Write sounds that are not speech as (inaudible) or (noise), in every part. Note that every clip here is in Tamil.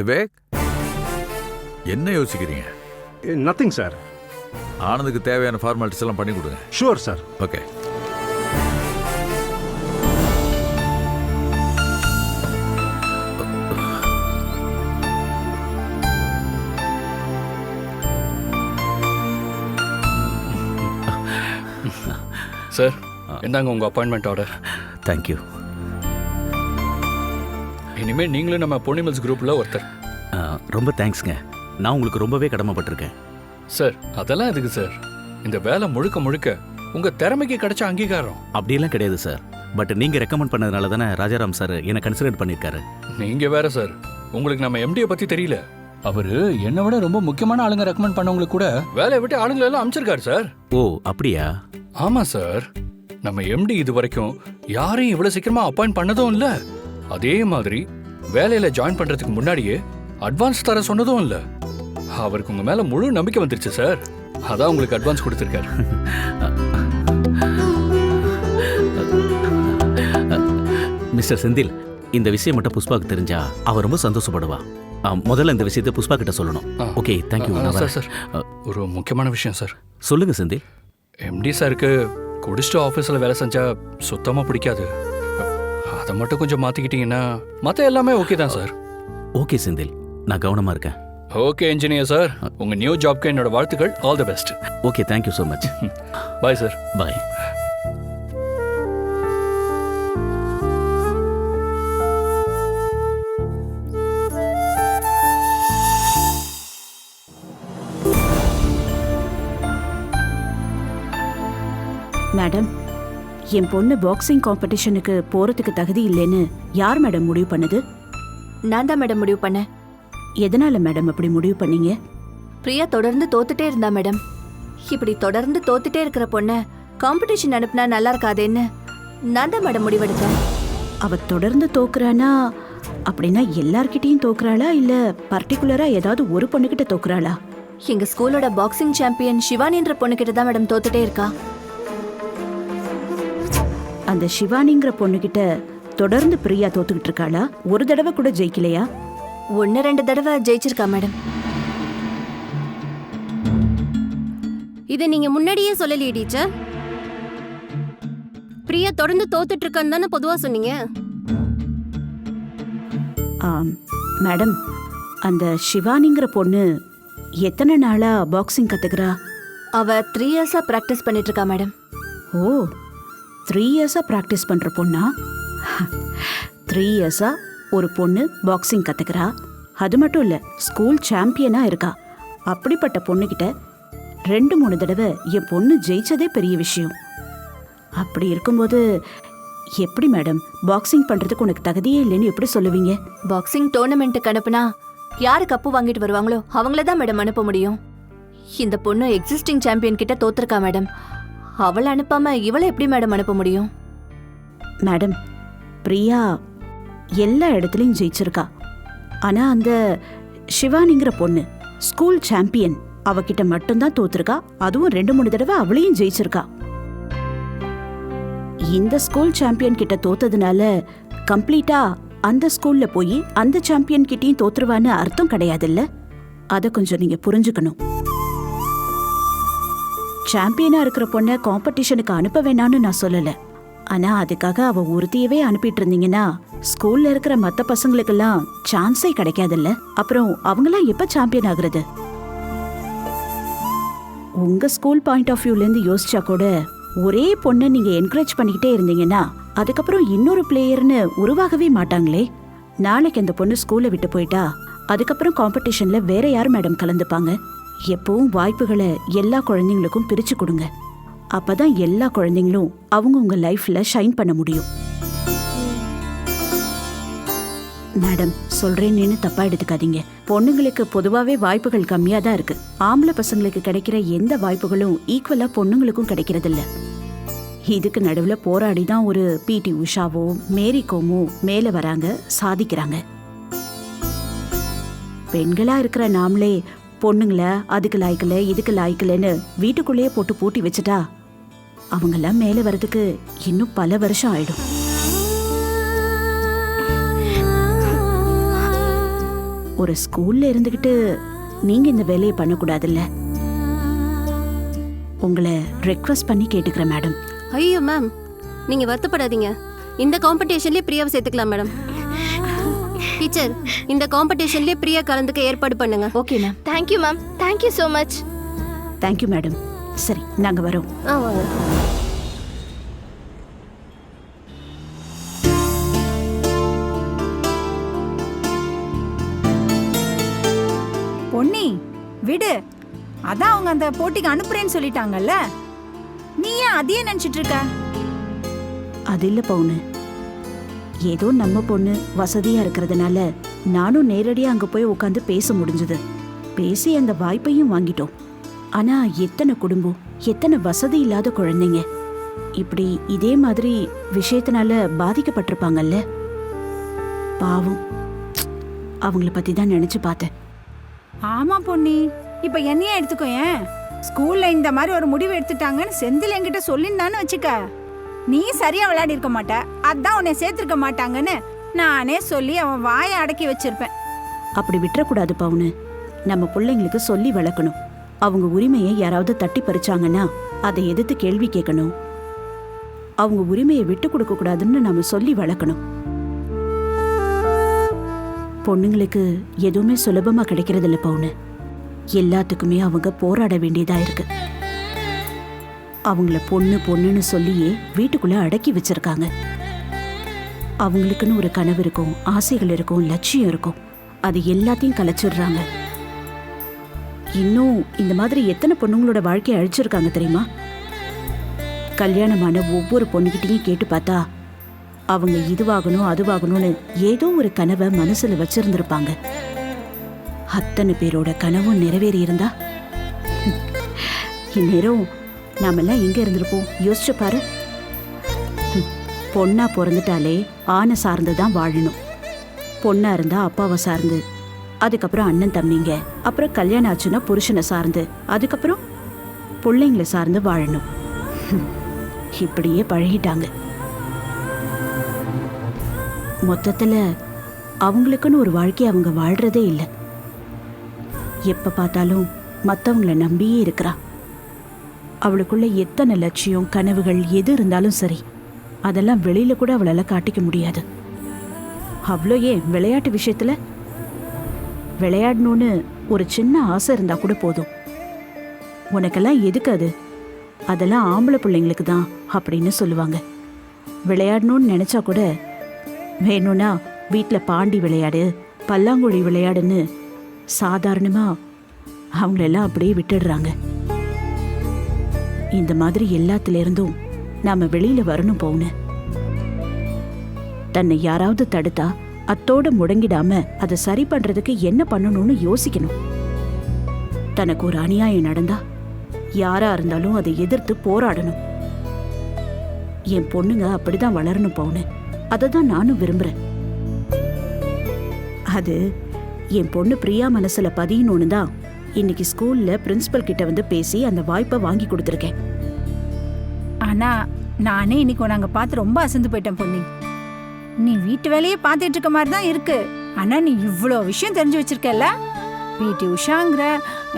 விவேக் என்ன யோசிக்கிறீங்க? நத்திங் சார் ஆனந்துக்கு தேவையான ஃபார்மாலிட்டிஸ் எல்லாம் பண்ணி கொடுங்க. ஷுவர் சார் ஓகே சார் இந்தாங்க உங்கள் அப்பாயின்மெண்ட் ஆர்டர் தேங்க்யூ இனிமேல் நீங்களும் நம்ம பொன்னிமல்ஸ் குரூப்பில் ஒருத்தர். ரொம்ப தேங்க்ஸ்ங்க நான் உங்களுக்கு ரொம்பவே கடமைப்பட்டிருக்கேன். சார் அதெல்லாம் எதுக்கு சார்? இந்த வேலை முழுக்க முழுக்க உங்கள் திறமைக்கு கிடைச்ச அங்கீகாரம். அப்படியெல்லாம் கிடையாது சார். பட் நீங்கள் ரெக்கமெண்ட் பண்ணதுனால தானே ராஜாராம் சார் என்னை கன்சிடர் பண்ணியிருக்காரு. நீங்கள் வேற சார். உங்களுக்கு நம்ம எம்டியை பற்றி தெரியல. அவரு என்னை விட ரொம்ப முக்கியமான ஆளுங்க ரெக்கமெண்ட் பண்ணவங்களுக்கு கூட வேலையை விட்டு ஆளுங்களை எல்லாம் அமைச்சிருக்காரு சார். ஓ அப்படியா? ஆமா சார். நம்ம எம்டி இது வரைக்கும் யாரையும் இவ்வளவு சீக்கிரமா அப்பாயிண்ட் பண்ணதும் இல்ல. அதே மாதிரி வேலையில ஜாயின் பண்றதுக்கு முன்னாடியே அட்வான்ஸ் தர சொன்னதும் இல்ல. அவருக்கு உங்க மேல முழு நம்பிக்கை வந்துருச்சு சார் அதான் உங்களுக்கு அட்வான்ஸ் கொடுத்துருக்காரு. மிஸ்டர் செந்தில் இந்த விஷயம் மட்டும் புஷ்பாவுக்கு தெரிஞ்சா அவ ரொம்ப சந்தோஷப்படுவா. ஆ, முதல்ல இந்த விஷயத்தை புஷ்பா கிட்ட சொல்லணும். Okay thank you sir. சார் ஒரு முக்கியமான விஷயம் சார் சொல்லுங்க செந்தில். எம்டி சாருக்கு குடிச்சிட்டு ஆஃபீஸில் வேலை செஞ்சா சுத்தமாக பிடிக்காது. அதை மட்டும் கொஞ்சம் மாற்றிக்கிட்டீங்கன்னா மற்ற எல்லாமே ஓகே தான் சார் ஓகே செந்தில். நான் கவனமா இருக்கேன். ஓகே இன்ஜினியர் சார் உங்கள் நியூ ஜாப்க்கு என்னோட வாழ்த்துக்கள். All the best okay thank you so much bye sir bye madam என் பொண்ணு பாக்ஸிங் காம்படிஷனுக்கு போறதுக்கு தகுதி இல்லைன்னு யார் மேடம் முடிவு பண்ணுது? நான் தான் மேடம் முடிவு பண்ணேன். எதனால மேடம் அப்படி முடிவு பண்ணீங்க? பிரியா தொடர்ந்து தோத்துட்டே இருந்தா மேடம். இப்படி தொடர்ந்து தோத்துட்டே இருக்கிற பொண்ண காம்படிஷன் அனுப்புனா நல்லா இருக்காதேன்னு நான் தான் மேடம் முடிவெடுத்தேன். அவ தொடர்ந்து தோக்குறானா? அப்படின்னா எல்லார்கிட்டயும் தோக்குறாளா? இல்ல பர்டிகுலரா ஏதாவது ஒரு பொண்ணுகிட்ட தோக்குறாளா? எங்க ஸ்கூலோட பாக்ஸிங் சாம்பியன் சிவானின்ற பொண்ணுகிட்ட தான் மேடம் தோத்துட்டே இருக்கா. அந்த சிவானிங்கிற பொண்ணுகிட்ட தொடர்ந்து பிரியா தோத்துக்கிட்டு இருக்காளா? ஒரு தடவை கூட ஜெயிக்கலையா? ஒன்னு ரெண்டு தடவை ஜெயிச்சிருக்கா மேடம்? இதை நீங்க முன்னாடியே சொல்லலையே டீச்சர். பிரியா தொடர்ந்து தோத்துட்டு இருக்கான்னு தானே பொதுவா சொன்னீங்க? ஆம், மேடம் அந்த சிவானிங்கிற பொண்ணு எத்தனை நாளா பாக்ஸிங் கத்துக்கிறா? அவ த்ரீ இயர்ஸா பிராக்டிஸ் பண்ணிட்டு இருக்கா மேடம். ஓ த்ரீ இயர்ஸாக ப்ராக்டிஸ் பண்ணுற பொண்ணா? (laughs) த்ரீ இயர்ஸாக ஒரு பொண்ணு பாக்ஸிங் கற்றுக்கிறா அது மட்டும் இல்லை ஸ்கூல் சாம்பியனாக இருக்கா. அப்படிப்பட்ட பொண்ணுக்கிட்ட ரெண்டு மூணு தடவை என் பொண்ணு ஜெயிச்சதே பெரிய விஷயம். அப்படி இருக்கும்போது எப்படி மேடம் பாக்ஸிங் பண்ணுறதுக்கு உனக்கு தகுதியே இல்லைன்னு எப்படி சொல்லுவீங்க? பாக்ஸிங் டோர்னமெண்ட்டுக்கு அனுப்புனா யாரு கப்பு வாங்கிட்டு வருவாங்களோ அவங்கள தான் மேடம் அனுப்ப முடியும். இந்த பொண்ணு எக்ஸிஸ்டிங் சாம்பியன் கிட்ட தோத்துருக்கா மேடம் அவளை அனுப்பாம இவளை எப்படி மேடம் அனுப்ப முடியும்? மேடம் பிரியா எல்லா இடத்துலையும் ஜெயிச்சிருக்கா. ஆனால் அந்த சிவானிங்கிற பொண்ணு ஸ்கூல் சாம்பியன் அவகிட்ட மட்டும்தான் தோத்துருக்கா. அதுவும் ரெண்டு மூணு தடவை அவளையும் ஜெயிச்சிருக்கா. இந்த ஸ்கூல் சாம்பியன் கிட்ட தோத்ததுனால கம்ப்ளீட்டா அந்த ஸ்கூல்ல போய் அந்த சாம்பியன் கிட்டயும் தோத்துருவான்னு அர்த்தம் கிடையாதுல்ல? அதை கொஞ்சம் நீங்க புரிஞ்சுக்கணும். சாம்பியனா இருக்கிற பொண்ணை காம்படிஷனுக்கு அனுப்ப வேணாம்னு நான் சொல்லலை. ஆனா அதுக்காக அவ ஒருத்தியவே அனுப்பிட்டு இருந்தீங்கன்னா ஸ்கூல்ல இருக்கிற மத்த பசங்களுக்கெல்லாம் சான்ஸே கிடைக்காதுல்ல? அப்புறம் அவங்களாம் எப்ப சாம்பியன் ஆகுறது? உங்க ஸ்கூல் பாயிண்ட் ஆஃப் வியூல இருந்து யோசிச்சா கூட ஒரே பொண்ணை நீங்க என்கரேஜ் பண்ணிக்கிட்டே இருந்தீங்கன்னா அதுக்கப்புறம் இன்னொரு பிளேயர்னு உருவாகவே மாட்டாங்களே. நாளைக்கு அந்த பொண்ணு ஸ்கூலை விட்டு போயிட்டா அதுக்கப்புறம் காம்படிஷன்ல வேற யார் மேடம் கலந்துப்பாங்க? எப்பவும் வாய்ப்புகளை எல்லா குழந்தைங்களுக்கும் பிரிச்சு கொடுங்க. அப்பதான் எல்லா குழந்தைங்களும் அவங்க உங்க லைஃப்ல ஷைன் பண்ண முடியும். மேடம் சொல்றேன்னு தப்பா எடுத்துக்காதீங்க. பொண்ணுங்களுக்கு பொதுவாவே வாய்ப்புகள் கம்மியா தான் இருக்கு. ஆம்பளை பசங்களுக்கு கிடைக்கிற எந்த வாய்ப்புகளும் ஈக்குவலா பொண்ணுங்களுக்கும் கிடைக்கிறதில்ல. இதுக்கு நடுவுல போராடி தான் ஒரு பிடி உஷாவோ மேரி கோமோ மேல வராங்க சாதிக்கிறாங்க. பெண்களா இருக்கிற நாமளே பொண்ணுங்கள அதுக்கு லாய்க்கல இதுக்கு லாய்க்கலன்னு வீட்டுக்குள்ளேயே போட்டு பூட்டி வச்சுட்டா அவங்கெல்லாம் மேல வர்றதுக்கு இன்னும் பல வருஷம் ஆயிடும். ஒரு ஸ்கூல்ல இருந்துகிட்டு நீங்க இந்த வேலையை பண்ணக்கூடாதுல்ல? உங்களை ரெக்வஸ்ட் பண்ணி கேட்டுக்கிறேன் மேடம். ஐயோ மேம். நீங்க வருத்தப்படாதீங்க. இந்த காம்படிஷன்லயே பிரியாவை சேர்த்துக்கலாம் மேடம். டீச்சர் இந்த காம்படிஷன்லயே பிரியா கலந்துக்க ஏற்பாடு பண்ணுங்க. Okay ma'am thank you ma'am thank you so much thank you madam சரி நாங்க வரோம். ஆ வாங்க. பொன்னி விடு. அதான் அவங்க அந்த போட்டிக்கு அனுப்புறேன்னு சொல்லிட்டாங்கல்ல. நீ ஏன் அதையே நினைச்சிட்டு இருக்க அது இல்லை பவுனு. ஏதோ நம்ம பொண்ணு வசதியா இருக்கிறதுனால நானும் நேரடியாக அங்கே போய் உட்காந்து பேச முடிஞ்சது. பேசி அந்த வாய்ப்பையும் வாங்கிட்டோம். ஆனா எத்தனை குடும்பம் எத்தனை வசதி இல்லாத குழந்தைங்க. இப்படி இதே மாதிரி விஷயத்தினால பாதிக்கப்பட்டிருப்பாங்கல்ல. பாவம். அவங்கள பத்தி தான் நினைச்சு பார்த்தேன். ஆமா பொன்னி. இப்ப என்னையே எடுத்துக்கோ ஏன்? ஸ்கூல்ல இந்த மாதிரி ஒரு முடிவு எடுத்துட்டாங்கன்னு செந்தில் என்கிட்ட சொல்லியிருந்தான்னு வச்சுக்க. நீ சரியா விளையாடி இருக்க மாட்ட. அதான் உன்னை சேர்த்திருக்க மாட்டாங்கன்னு நானே சொல்லி அவன் வாயை அடக்கி வச்சிருப்பேன். அப்படி விட்டுறக்கூடாது பவுனு. நம்ம பிள்ளைங்களுக்கு சொல்லி வளர்க்கணும். அவங்க உரிமையை யாராவது தட்டி பறிச்சாங்கன்னா அதை எதிர்த்து கேள்வி கேட்கணும். அவங்க உரிமையை விட்டு கொடுக்க கூடாதுன்னு நம்ம சொல்லி வளர்க்கணும். பொண்ணுங்களுக்கு எதுவுமே சுலபமா கிடைக்கிறது இல்லை பவுனு. எல்லாத்துக்குமே அவங்க போராட வேண்டியதா இருக்கு. அவங்கள பொண்ணு பொண்ணுன்னு சொல்லியே வீட்டுக்குள்ள அடக்கி வச்சிருக்காங்க. அவங்களுக்குன்னு ஒரு கனவு இருக்கும் ஆசைகள் இருக்கும் லட்சியம் இருக்கும். அது எல்லாத்தையும் கலைச்சிடுறாங்க. இன்னும் இந்த மாதிரி எத்தனை பொண்ணுங்களோட வாழ்க்கையை அழிச்சிருக்காங்க தெரியுமா? கல்யாணமான ஒவ்வொரு பொண்ணுகிட்டையும் கேட்டு பார்த்தா அவங்க இதுவாகணும் அதுவாகணும்னு ஏதோ ஒரு கனவை மனசுல வச்சிருந்திருப்பாங்க. அத்தனை பேரோட கனவும் நிறைவேறி இருந்தா இந்நேரம் நாமெல்லாம் எங்க இருந்திருப்போம்? யோசிச்சு பாரு. பொண்ணா பிறந்துட்டாலே ஆணை சார்ந்து தான் வாழணும். பொண்ணா இருந்தா அப்பாவை சார்ந்து அதுக்கப்புறம் அண்ணன் தம்பிங்க அப்புறம் கல்யாணம் ஆச்சுன்னா புருஷனை சார்ந்து அதுக்கப்புறம் பிள்ளைங்களை சார்ந்து வாழணும். இப்படியே பழகிட்டாங்க. மொத்தத்தில் அவங்களுக்குன்னு ஒரு வாழ்க்கையை அவங்க வாழ்கிறதே இல்லை. எப்போ பார்த்தாலும் மற்றவங்கள நம்பியே இருக்கிறா. அவளுக்குள்ள எத்தனை லட்சியம் கனவுகள் எது இருந்தாலும் சரி அதெல்லாம் வெளியில் கூட அவளால் காட்டிக்க முடியாது. அவ்வளோ ஏன்? விளையாட்டு விஷயத்தில் விளையாடணும்னு ஒரு சின்ன ஆசை இருந்தால் கூட போதும். உனக்கெல்லாம் எதுக்கு அது? அதெல்லாம் ஆம்பளை பிள்ளைங்களுக்கு தான் அப்படின்னு சொல்லுவாங்க. விளையாடணும்னு நினச்சா கூட வேணும்னா வீட்டில் பாண்டி விளையாடு பல்லாங்குழி விளையாடுன்னு சாதாரணமாக அவங்களெல்லாம் அப்படியே விட்டுடுறாங்க. இந்த மாதிரி எல்லாத்துலேருந்தும் நாம் வெளியில் வரணும் போன தன்னை யாராவது தடுத்தா அத்தோடு முடங்கிடாம அதை சரி பண்ணுறதுக்கு என்ன பண்ணணும்னு யோசிக்கணும். தனக்கு ஒரு அநியாயம் நடந்தா யாரா இருந்தாலும் அதை எதிர்த்து போராடணும். என் பொண்ணுங்க அப்படிதான் வளரணும் பவுனு. அதை தான் நானும் விரும்புறேன். அது என் பொண்ணு பிரியா மனசுல பதியணும்னு தான் இன்னைக்கு ஸ்கூல்ல பிரின்சிபல் கிட்ட வந்து பேசி அந்த வாய்ப்பை வாங்கி கொடுத்துருக்கேன். ஆனா நானே இன்னைக்கு உன்னை பார்த்து ரொம்ப அசந்து போயிட்டேன் பொண்ணு நீ வீட்டு வேலையே பார்த்துட்டு இருக்க மாதிரி தான் இருக்கு. ஆனா நீ இவ்வளோ விஷயம் தெரிஞ்சு வச்சிருக்கல பிடி உஷாங்கிற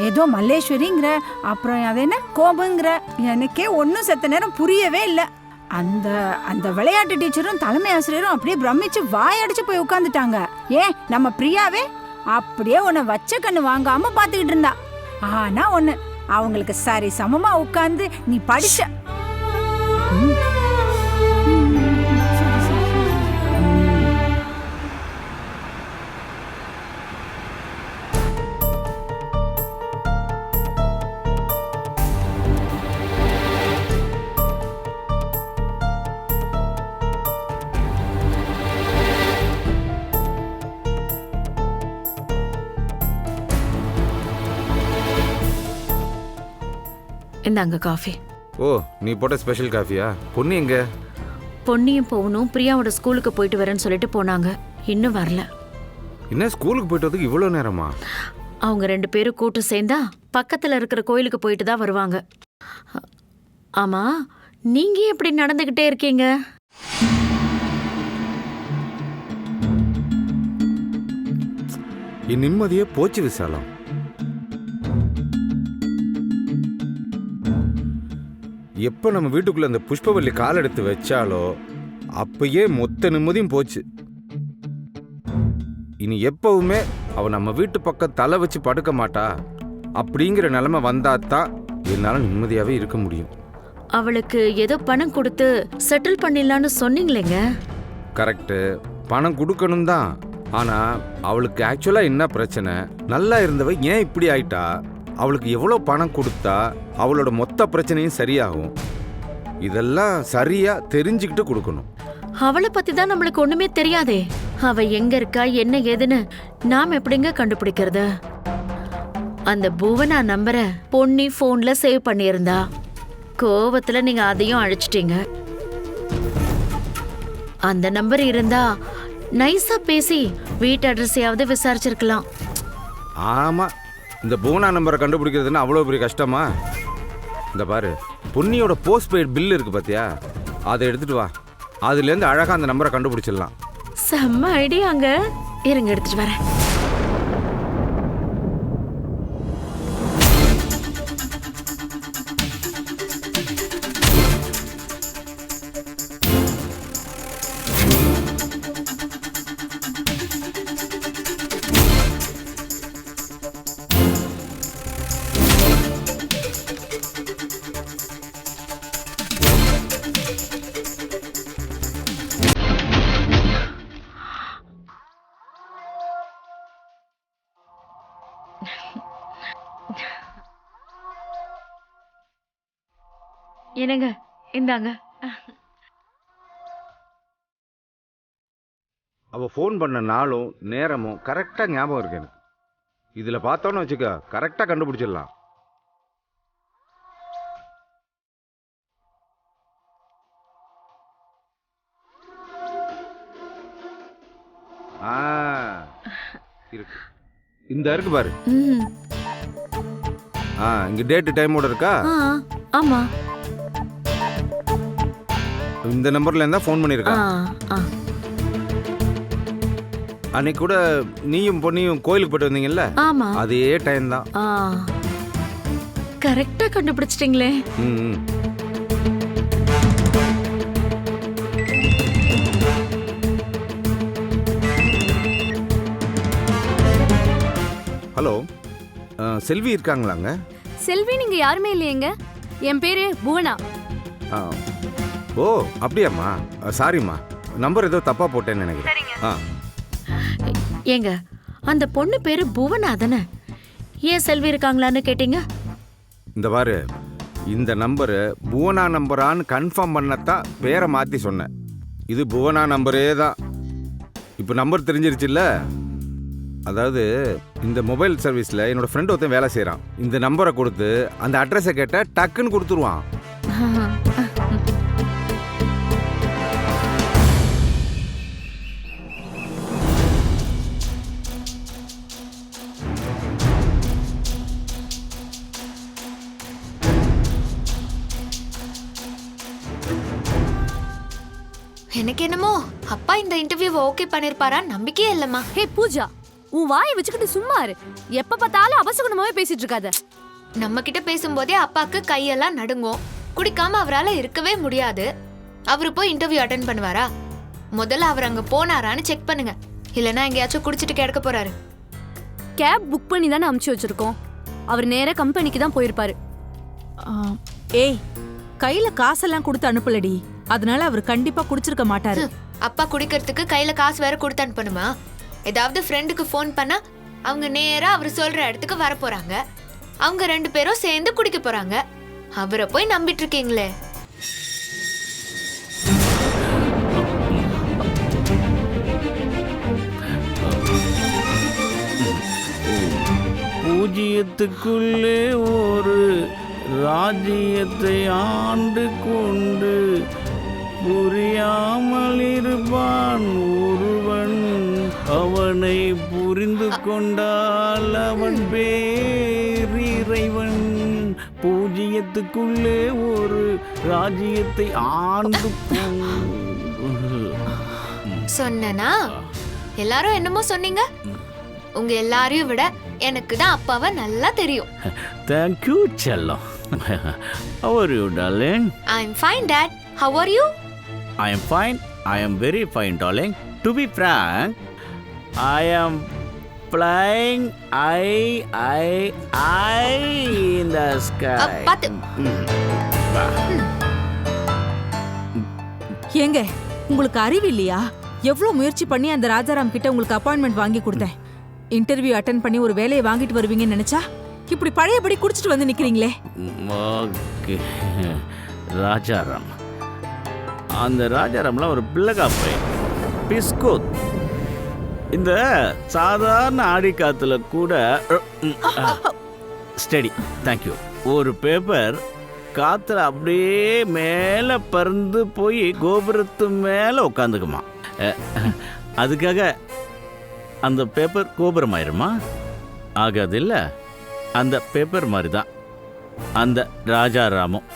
ஏதோ மல்லேஸ்வரிங்கிற அப்புறம் அது என்ன கோபங்கிற எனக்கே ஒன்றும் செத்த நேரம் புரியவே இல்லை. அந்த அந்த விளையாட்டு டீச்சரும் தலைமை ஆசிரியரும் அப்படியே பிரமிச்சு வாயடிச்சு போய் உட்காந்துட்டாங்க ஏன் நம்ம பிரியாவே? அப்படியே உன்னை வச்ச கண்ணு வாங்காம பார்த்துக்கிட்டு இருந்தா. ஆனா ஒண்ணு அவங்களுக்கு சரி சமமா உட்காந்து நீ படிச்ச இந்தாங்க காஃபி. ஓ நீ போட்ட ஸ்பெஷல் காஃபியா? பொண்ணு எங்க? பொன்னியும் போகணும் பிரியாவோட ஸ்கூலுக்கு போயிட்டு வரேன்னு சொல்லிட்டு போனாங்க. இன்னும் வரல. என்ன ஸ்கூலுக்கு போயிட்டு வரதுக்கு இவ்வளோ நேரமா? அவங்க ரெண்டு பேரும் கூட்டு சேர்ந்தா பக்கத்துல இருக்கிற கோயிலுக்கு போயிட்டு தான் வருவாங்க. அ- ஆமா நீங்க ஏன் இப்படி நடந்துகிட்டே இருக்கீங்க? என் நிம்மதியே போச்சு விசாலம். எப்போ நம்ம வீட்டுக்குள்ள அந்த புஷ்பவல்லி கால் எடுத்து வச்சாலோ அப்பயே மொத்த நிம்மதியும் போச்சு. இனி எப்பவுமே அவ நம்ம வீட்டு பக்கம் தலை வச்சு படுக்க மாட்டா. அப்படிங்கிற நிலைமை வந்தாதான் என்னால் நிம்மதியாகவே இருக்க முடியும். அவளுக்கு ஏதோ பணம் கொடுத்து செட்டில் பண்ணிடலான்னு சொன்னீங்களேங்க. கரெக்டு பணம் கொடுக்கணும் தான். ஆனால் அவளுக்கு ஆக்சுவலாக என்ன பிரச்சனை? நல்லா இருந்தவ ஏன் இப்படி ஆயிட்டா? அவளுக்கு எவ்வளோ பணம் கொடுத்தா? அவளோட மொத்த பிரச்சனையும் சரியாகும். இதெல்லாம் சரியா தெரிஞ்சுக்கிட்டு கொடுக்கணும். அவளை பத்தி தான் நம்மளுக்கு ஒண்ணுமே தெரியாதே. அவ எங்க இருக்கா என்ன ஏதுன்னு நாம் எப்படிங்க கண்டுபிடிக்கிறது? அந்த புவனா நம்பரை பொன்னி போன்ல சேவ் பண்ணியிருந்தா. கோவத்துல நீங்க அதையும் அழிச்சிட்டீங்க. அந்த நம்பர் இருந்தா நைஸா பேசி வீட்டு அட்ரஸையாவது விசாரிச்சிருக்கலாம். ஆமாம் இந்த பூனா நம்பரை கண்டுபிடிக்கிறதுனா அவ்வளோ பெரிய கஷ்டமா? இந்த பாரு பொன்னியோட போஸ்ட் பெய்ட் பில் இருக்கு பார்த்தியா அதை எடுத்துட்டு வா. அதுலேருந்து அழகாக அந்த நம்பரை கண்டுபிடிச்சிடலாம். செம்ம ஐடியாங்க இருங்க எடுத்துட்டு வரேன். என்னங்க? இந்தாங்க. அவ ஃபோன் பண்ண நாளும் நேரமும் கரெக்டாக ஞாபகம் இருக்கு எனக்கு. இதில் பார்த்தோன்னு வச்சுக்க கரெக்டாக கண்டுபிடிச்சிடலாம். இந்த இருக்கு பாரு. ம் ஆ இங்கே டேட்டு டைமோட இருக்கா? ஆ ஆமா. இந்த நம்பர்ல இருந்தா ஃபோன் ஆ பண்ணியிருக்கா ஆ. அன்னைக்கு கூட நீயும் பொன்னியும் கோயிலுக்கு போயிட்டு வந்தீங்கல்ல? ஆமா. அதே டைம் தான். ஆ. கரெக்டா கண்டுபிடிச்சிட்டீங்களே. ம் ம். ஹலோ. செல்வி இருக்காங்களாங்க? செல்வி நீங்க யாருமே இல்லையேங்க? என் பேரு புவனா. ஆ. ஓ அப்படியாம்மா. சாரிம்மா. நம்பர் ஏதோ தப்பா போட்டேன்னு நினைக்கிறேன். ஆ. ஏங்க அந்த பொண்ணு பேரு புவனா தானே? ஏன் செல்வி இருக்காங்களான்னு கேட்டீங்க? இந்த பாரு இந்த நம்பரு புவனா நம்பரான்னு கன்ஃபார்ம் பண்ணத்தான் பேரை மாற்றி சொன்னேன். இது புவனா நம்பரே தான். இப்போ நம்பர் தெரிஞ்சிருச்சுல்ல? அதாவது இந்த மொபைல் சர்வீஸில் என்னோட ஃப்ரெண்ட் ஒருத்தன் வேலை செய்கிறான் இந்த நம்பரை கொடுத்து அந்த அட்ரஸை கேட்டால் டக்குன்னு கொடுத்துருவான். எனக்கு என்னமோ அப்பா இந்த இன்டர்வியூவை ஓகே பண்ணிருப்பாரா நம்பிக்கையே இல்லம்மா. ஹே பூஜா. உன் வாயை வச்சுக்கிட்டு சும்மா இரு. எப்ப பார்த்தாலும் அபசகுணமாவே பேசிட்டு இருக்காத. நம்ம கிட்ட பேசும்போதே அப்பாக்கு கையெல்லாம் நடுங்கும். குடிக்காம அவரால இருக்கவே முடியாது. அவரு போய் இன்டர்வியூ அட்டன் பண்ணுவாரா? முதல்ல அவர் அங்க போனாரான்னு செக் பண்ணுங்க. இல்லனா எங்கேயாச்சும் குடிச்சிட்டு கிடக்க போறாரு. கேப் புக் பண்ணி தானே அமுச்சு வச்சிருக்கோம். அவர் நேரா கம்பெனிக்கு தான் போயிருப்பாரு. ஏய் கையில காசெல்லாம் கொடுத்து அனுப்பலடி. அதனால அவர் கண்டிப்பா குடிச்சிருக்க மாட்டாரு. அப்பா குடிக்கிறதுக்கு கையில காசு வேற கொடுத்து அனுப்பணுமா? ஏதாவது ஃப்ரெண்டுக்கு ஃபோன் பண்ணா அவங்க நேரா அவர் சொல்ற இடத்துக்கு வர போறாங்க அவங்க ரெண்டு பேரும் சேர்ந்து குடிக்க போறாங்க. அவரை போய் நம்பிட்டு இருக்கீங்களே. பூஜ்ஜியத்துக்குள்ளே ஒரு ராஜ்யத்தை ஆண்டு கொண்டு புரியாமல் இருப்பான் ஒருவன். அவனை புரிந்து கொண்டால் அவன் பேரிறைவன் பூஜ்ஜியத்துக்குள்ளே ஒரு ராஜ்யத்தை ஆண்டு சொன்னனா? எல்லாரும் என்னமோ சொன்னீங்க. உங்க எல்லாரையும் விட எனக்கு தான் அப்பாவை நல்லா தெரியும். தேங்க்யூ செல்லம். அவர் you darling I am fine dad how are you I am fine. I am very fine, darling. To be frank, I am flying. I, I, I in the sky. ஏங்க உங்களுக்கு அறிவு இல்லையா? எவ்வளவு முயற்சி பண்ணி அந்த ராஜாராம் கிட்ட உங்களுக்கு அப்பாயின்மெண்ட் வாங்கி கொடுத்தேன். இன்டர்வியூ அட்டன் பண்ணி ஒரு வேலையை வாங்கிட்டு வருவீங்கன்னு நினைச்சா இப்படி பழையபடி குடிச்சிட்டு வந்து நிக்கிறீங்களே. ஓகே. ராஜாராம். அந்த ராஜாராம்லாம் ஒரு பிள்ளைகா பையன் பிஸ்கோத். இந்த சாதாரண ஆடி காத்துல கூட ஸ்டடி தேங்க்யூ ஒரு பேப்பர் காத்துல அப்படியே மேலே பறந்து போய் கோபுரத்து மேலே உட்காந்துக்குமா அதுக்காக அந்த பேப்பர் கோபுரம் ஆயிருமா ஆகாது இல்லை அந்த பேப்பர் மாதிரி தான் அந்த ராஜாராமம்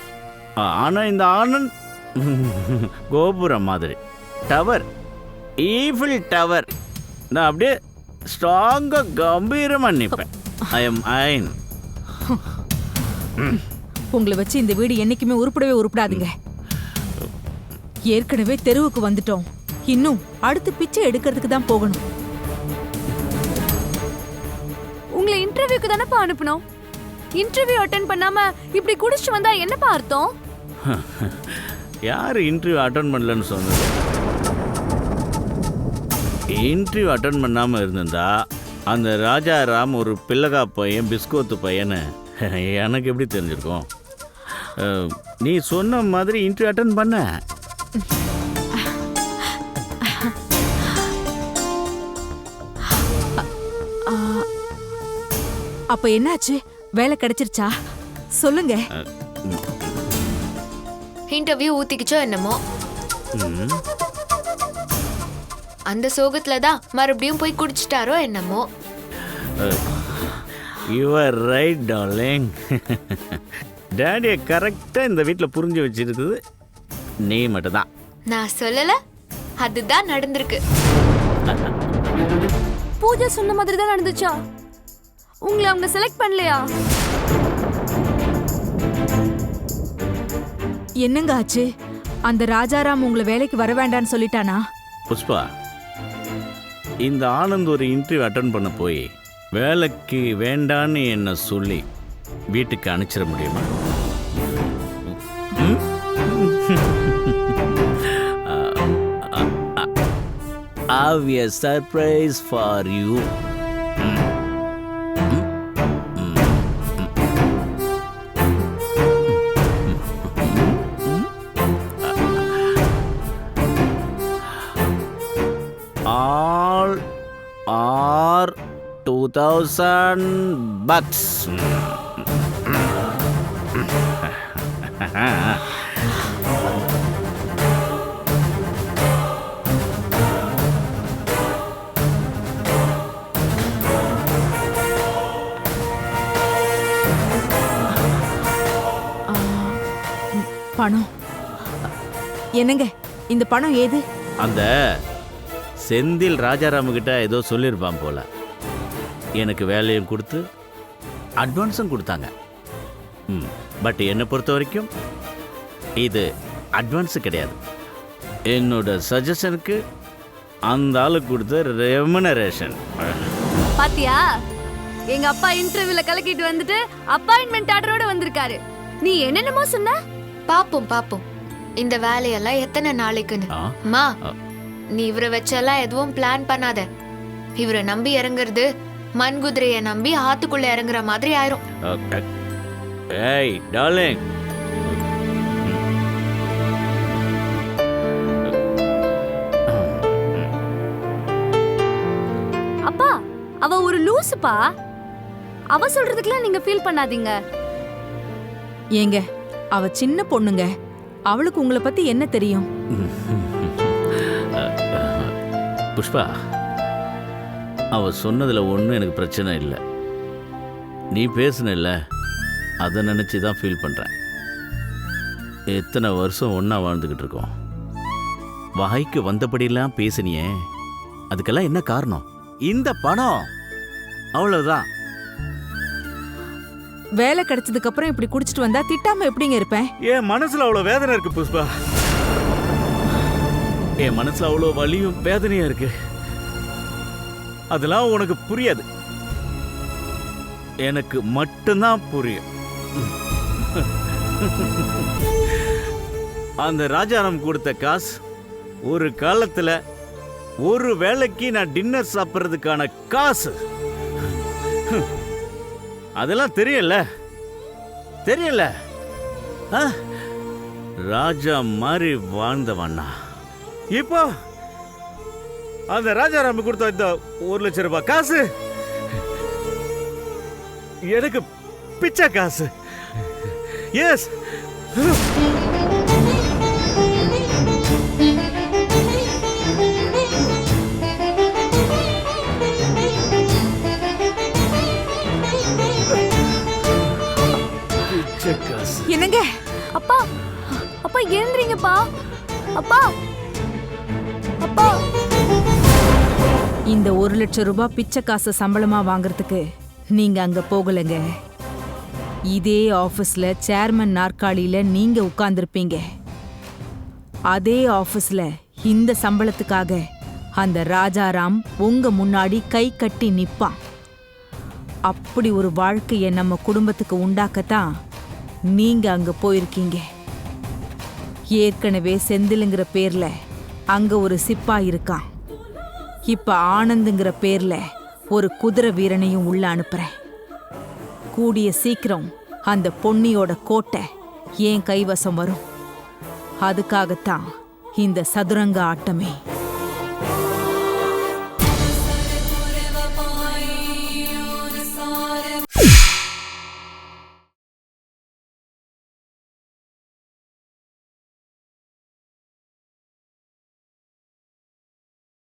ஆனால் இந்த ஆனந்த் கோபுரம் மாதிரி. டவர் ஈஃபில் டவர் நான் அப்படியே ஸ்ட்ராங்காக கம்பீரமாக நிற்பேன் ஐ எம் ஐன் உங்களை வச்சு இந்த வீடு என்னைக்குமே உருப்படவே உருப்படாதுங்க. ஏற்கனவே தெருவுக்கு வந்துட்டோம். இன்னும் அடுத்து பிச்சை எடுக்கிறதுக்கு தான் போகணும். உங்களை இன்டர்வியூக்கு தானப்பா அனுப்பணும் இன்டர்வியூ அட்டென்ட் பண்ணாம இப்படி குடிச்சிட்டு வந்தா என்னப்பா அர்த்தம்? யார் இன்டர்வியூ அட்டன் பண்ணலன்னு சொன்னது? இன்டர்வியூ அட்டன் பண்ணாமல் இருந்திருந்தா அந்த ராஜா ராம் ஒரு பிள்ளகா பையன் பிஸ்கோத்து பையன்னு (laughs) எனக்கு எப்படி தெரிஞ்சிருக்கும்? நீ சொன்ன மாதிரி இன்டர்வியூ அட்டன் பண்ண. அப்ப என்னாச்சு? வேலை கிடைச்சிருச்சா? சொல்லுங்க. இன்டர்வியூ ஊத்திக்கிச்சோ என்னமோ? அந்த சோகத்துல தான் மறுபடியும் போய் குடிச்சிட்டாரோ என்னமோ. You are ரைட் டார்லிங் டேடியை கரெக்டாக இந்த வீட்டில் புரிஞ்சு வச்சிருக்குது நீ மட்டும்தான். நான் சொல்லல அதுதான் நடந்திருக்கு. பூஜா சொன்ன மாதிரி தான் நடந்துச்சா? உங்களை அவங்க செலக்ட் பண்ணலையா? என்னங்க ஆச்சு? அந்த ராஜாராம் உங்களை வேலைக்கு வர வேண்டான்னு சொல்லிட்டானா? புஷ்பா இந்த ஆனந்த் ஒரு இன்டர்வியூ அட்டன் பண்ண போய் வேலைக்கு வேண்டான்னு என்னை சொல்லி வீட்டுக்கு அனுப்பிச்சிட முடியுமா have a surprise for you 2000 bucks. பணம். என்னங்க இந்த பணம் ஏது? அந்த செந்தில் ராஜாராம கிட்ட ஏதோ சொல்லியிருப்பான் போல. எனக்கு வேலையும் கொடுத்து அட்வான்ஸும் கொடுத்தாங்க. ம் பட் என்னை பொறுத்த வரைக்கும் இது அட்வான்ஸு கிடையாது. என்னோட சஜஷனுக்கு அந்த ஆளுக்கு கொடுத்த ரெமுனரேஷன் பாத்தியா? எங்க அப்பா இன்டர்வியூல கலக்கிட்டு வந்துட்டு அப்பாயின்மெண்ட் ஆர்டரோட வந்திருக்காரு. நீ என்னென்னமோ சொன்ன? பாப்போம் பாப்போம். இந்த வேலையெல்லாம் எத்தனை நாளைக்குன்னு? அம்மா. நீ இவரை வச்செல்லாம் எதுவும் பிளான் பண்ணாத. இவரை நம்பி இறங்குறது மண் குதிரைய நம்பி ஆத்துக்குள்ள இறங்குற மாதிரி ஆயிரும். ஏய் டார்லிங் அப்பா அவ ஒரு லூசுப்பா. அவ சொல்றதுக்கெல்லாம் நீங்க ஃபீல் பண்ணாதீங்க. ஏங்க அவ சின்ன பொண்ணுங்க. அவளுக்கு உங்களை பத்தி என்ன தெரியும்? (laughs) புஷ்பா அவ சொன்னதுல ஒன்றும் எனக்கு பிரச்சனை இல்லை. நீ பேசுனல்ல அதை நினச்சி தான் ஃபீல் பண்ணுறேன் எத்தனை வருஷம் ஒன்றா வாழ்ந்துக்கிட்டு இருக்கோம். வாய்க்கு வந்தபடியெல்லாம் பேசினியே அதுக்கெல்லாம் என்ன காரணம்? இந்த பணம்! அவ்வளவுதான். வேலை கிடைச்சதுக்கு அப்புறம் இப்படி குடிச்சிட்டு வந்தா திட்டாம எப்படிங்க இருப்பேன்? என் மனசுல அவ்வளவு வேதனை இருக்கு புஷ்பா. என் மனசுல அவ்வளவு வலியும் வேதனையும் இருக்கு. அதெல்லாம் உனக்கு புரியாது. எனக்கு மட்டும்தான் புரியும். அந்த ராஜாராம் கொடுத்த காசு ஒரு காலத்துல ஒரு வேளைக்கு நான் டின்னர் சாப்பிட்றதுக்கான காசு. அதெல்லாம் தெரியல தெரியல ஆ? ராஜா மாதிரி வாழ்ந்தவண்ணா இப்போ அந்த ராஜாராம கொடுத்த இந்த ஒரு லட்சம் ரூபாய் காசு. எனக்கு பிச்சை காசு. எஸ் பிச்சை காசு. என்னங்க? அப்பா அப்பா எழுந்துறீங்கப்பா அப்பா அப்பா. இந்த ஒரு லட்சம் ரூபாய் பிச்சை காசை சம்பளமா வாங்குறதுக்கு நீங்க அங்க போகலங்க. இதே ஆபீஸ்ல சேர்மன் நாற்காலியில நீங்க உட்கார்ந்துருப்பீங்க. அதே ஆபீஸ்ல இந்த சம்பளத்துக்காக அந்த ராஜாராம் உங்க முன்னாடி கை கட்டி நிப்பான். அப்படி ஒரு வாழ்க்கையை நம்ம குடும்பத்துக்கு உண்டாக்கத்தான் நீங்க அங்க போயிருக்கீங்க. ஏற்கனவே செந்திலுங்கிற பேர்ல அங்க ஒரு சிப்பா இருக்கான். இப்ப ஆனந்துங்கிற பேர்ல ஒரு குதிரை வீரனையும் உள்ள அனுப்புறேன். கூடிய சீக்கிரம் அந்த பொன்னியோட கோட்டை ஏன் கைவசம் வரும்? அதுக்காகத்தான் இந்த சதுரங்க ஆட்டமே.